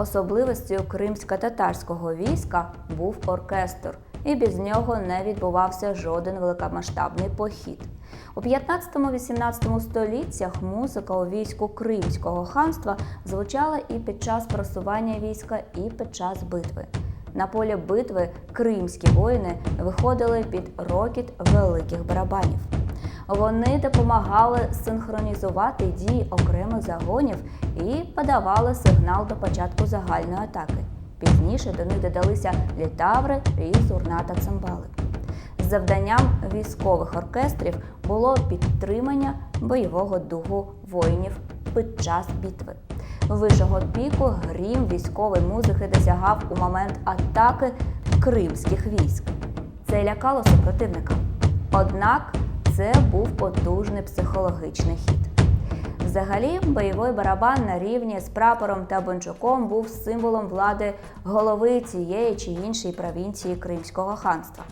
Особливостю кримсько-татарського війська був оркестр, і без нього не відбувався жоден великомасштабний похід. У 15-18 століттях музика у війську Кримського ханства звучала і під час просування війська, і під час битви. На полі битви кримські воїни виходили під рокіт великих барабанів. Вони допомагали синхронізувати дії окремих загонів і подавали сигнал до початку загальної атаки. Пізніше до них додалися літаври і зурна та цимбали. Завданням військових оркестрів було підтримання бойового духу воїнів під час битви. Вищого піку грім військової музики досягав у момент атаки кримських військ. Це лякало супротивника. Однак це був потужний психологічний хід. Взагалі, бойовий барабан на рівні з прапором та бончуком був символом влади голови цієї чи іншої провінції Кримського ханства.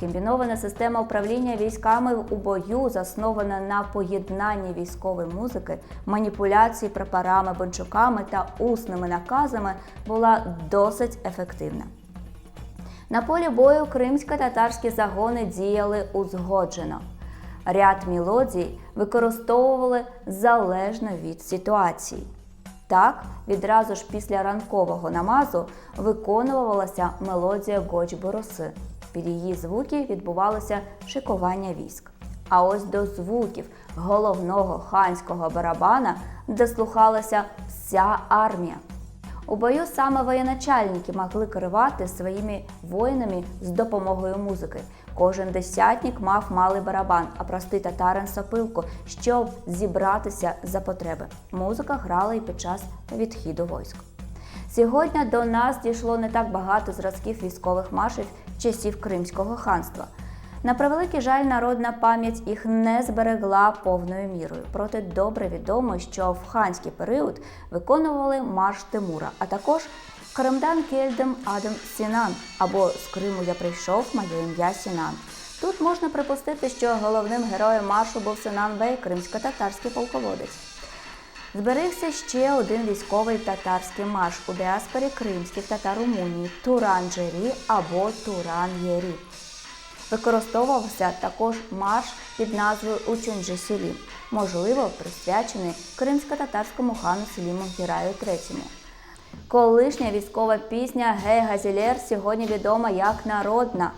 Комбінована система управління військами у бою, заснована на поєднанні військової музики, маніпуляції прапорами, бончуками та усними наказами, була досить ефективна. На полі бою кримсько-татарські загони діяли узгоджено. Ряд мелодій використовували залежно від ситуації. Так, відразу ж після ранкового намазу виконувалася мелодія Гоч Бороси. Під її звуки відбувалося шикування військ. А ось до звуків головного ханського барабана дослухалася вся армія. У бою саме воєначальники могли керувати своїми воїнами з допомогою музики. Кожен десятник мав малий барабан, а простий татарин сопилку, щоб зібратися за потреби. Музика грала і під час відхіду військ. Сьогодні до нас дійшло не так багато зразків військових маршів часів Кримського ханства. На превеликий жаль, народна пам'ять їх не зберегла повною мірою. Проте добре відомо, що в ханський період виконували марш Тимура, а також Кремдан Кельдем Адем Сінан або з Криму я прийшов, моє ім'я Сінан. Тут можна припустити, що головним героєм маршу був Синан Бей, кримсько-татарський полководець. Зберігся ще один військовий татарський марш у діаспорі кримських татар Румунії Туран-Джері або Туран-Єрі. Використовувався також марш під назвою Учунджи Селім, можливо, присвячений кримсько-татарському хану Селіму Гіраю III. Колишня військова пісня Гей Газілєр сьогодні відома як народна.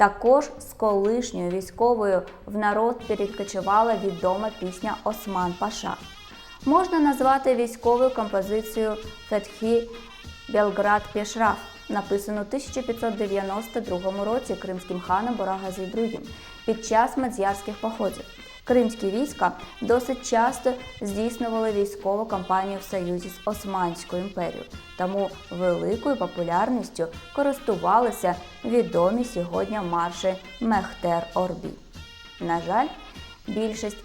Також з колишньою військовою в народ перекочувала відома пісня Осман Паша. Можна назвати військовою композицію Фетхі Белград Пішраф, написану у 1592 році кримським ханом Борагазі II під час мадзярських походів. Кримські війська досить часто здійснювали військову кампанію в союзі з Османською імперією, тому великою популярністю користувалися відомі сьогодні марші Мехтер Орбі. На жаль, більшість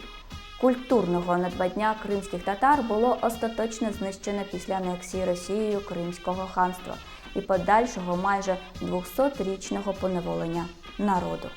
культурного надбання кримських татар було остаточно знищено після анексії Росією Кримського ханства і подальшого майже 200-річного поневолення народу.